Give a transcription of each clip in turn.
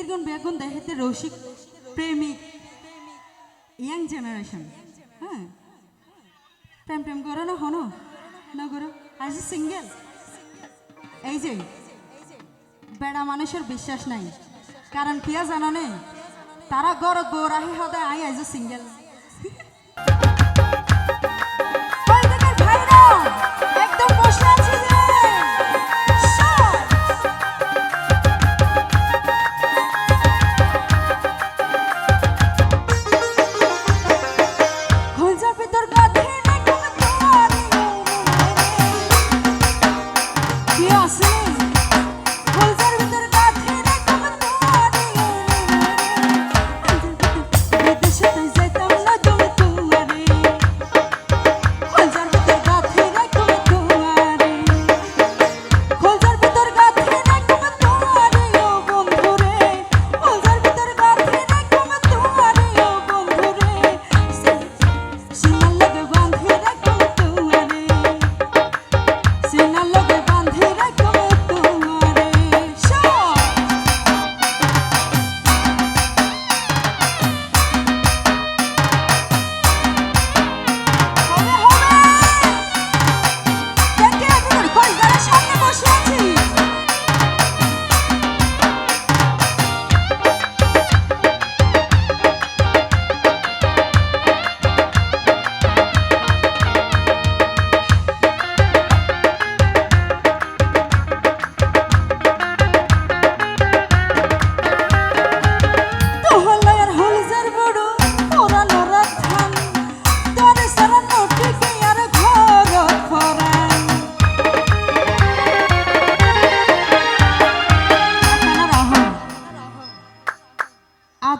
দীর্ঘন বেগুন দেহেতে রসিক প্রেমিক, ইয়াং জেনারেশন। হ্যাঁ। প্রেম প্রেম করো না, হনো? না করো। আজ সিঙ্গেল। এই যে, বেড়া মানুষের বিশ্বাস নাই। কারণ কিয়া জানো নেই তারা গড় গৌরাহি হদে আই আজ সিঙ্গেল।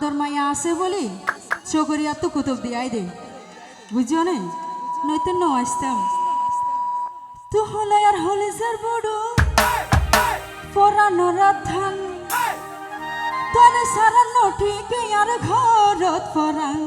আদর মায়া আছে বলি চকরিয়া তো কুতুব দিয়াই দে। বুঝছ নে নয়তো ন আসতাম। তোহলার হলজার বড় পরানো রাধান তোরে সারা নঠিকে আর ঘরত পরাং